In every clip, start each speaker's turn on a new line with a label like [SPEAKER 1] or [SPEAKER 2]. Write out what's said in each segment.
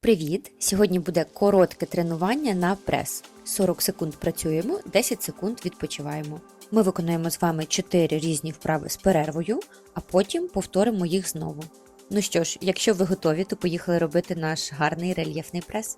[SPEAKER 1] Привіт! Сьогодні буде коротке тренування на прес. 40 секунд працюємо, 10 секунд відпочиваємо. Ми виконуємо з вами 4 різні вправи з перервою, а потім повторимо їх знову. Ну що ж, якщо ви готові, то поїхали робити наш гарний рельєфний прес.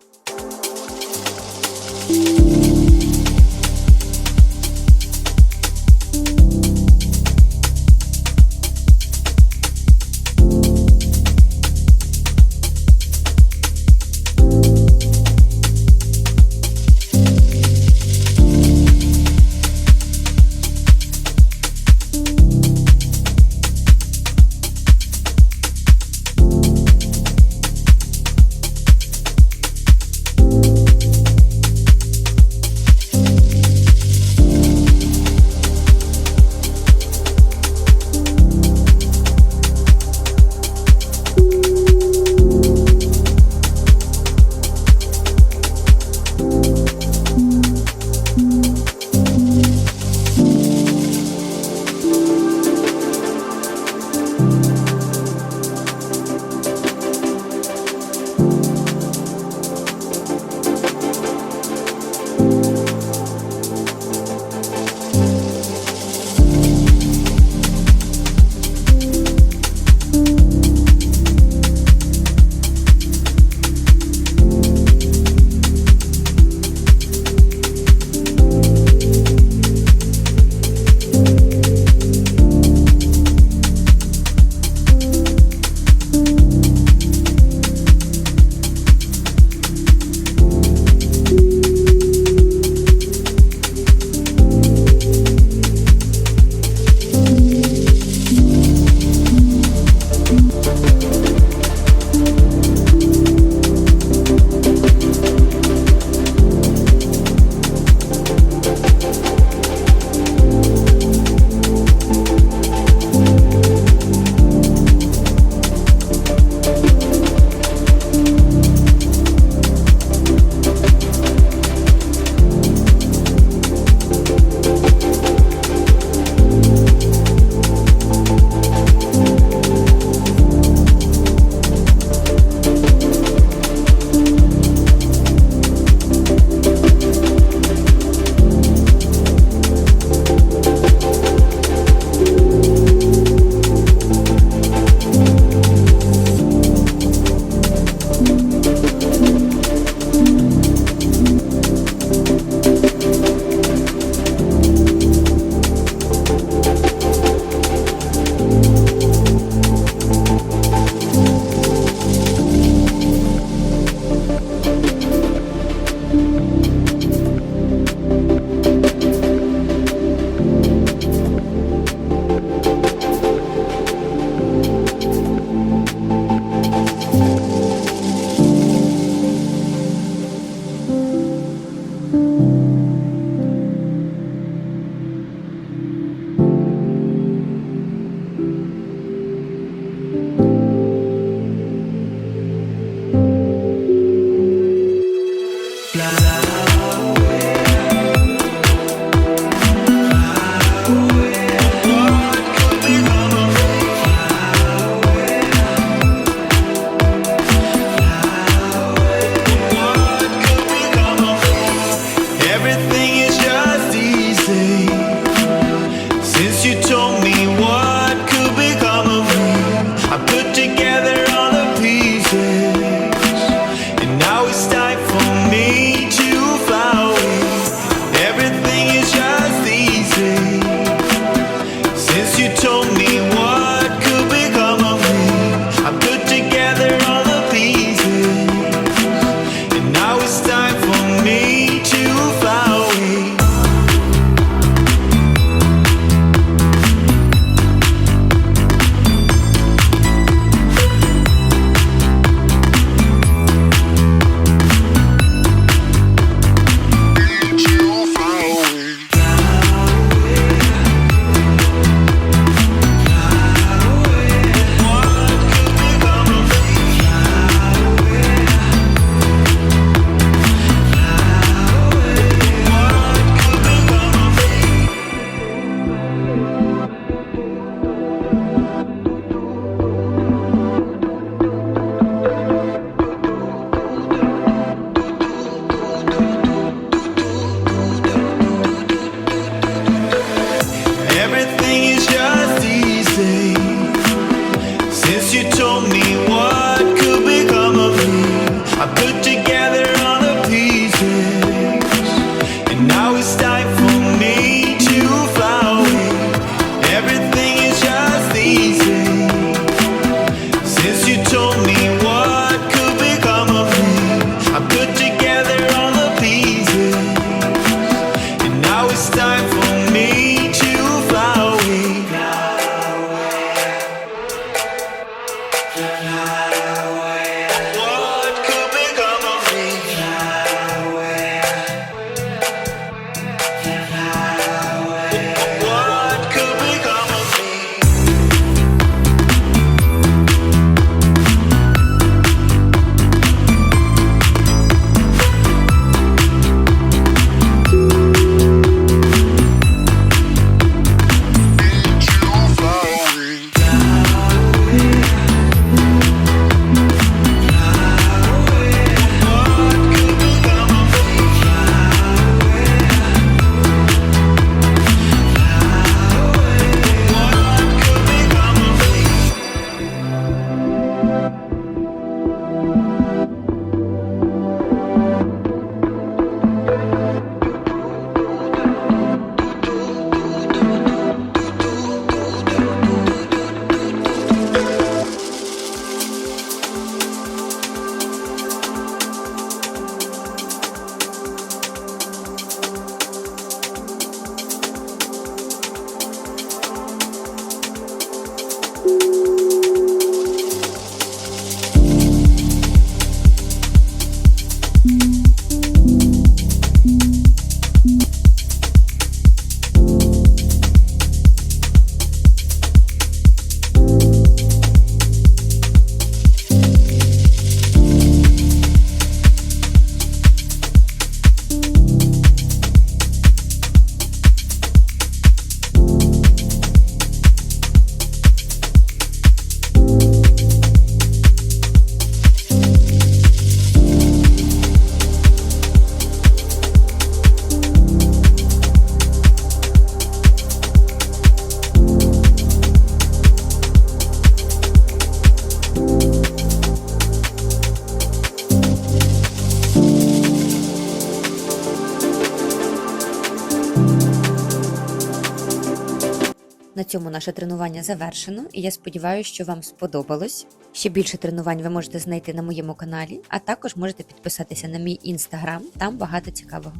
[SPEAKER 1] Цьому наше тренування завершено, і я сподіваюся, що вам сподобалось. Ще більше тренувань ви можете знайти на моєму каналі, а також можете підписатися на мій інстаграм, там багато цікавого.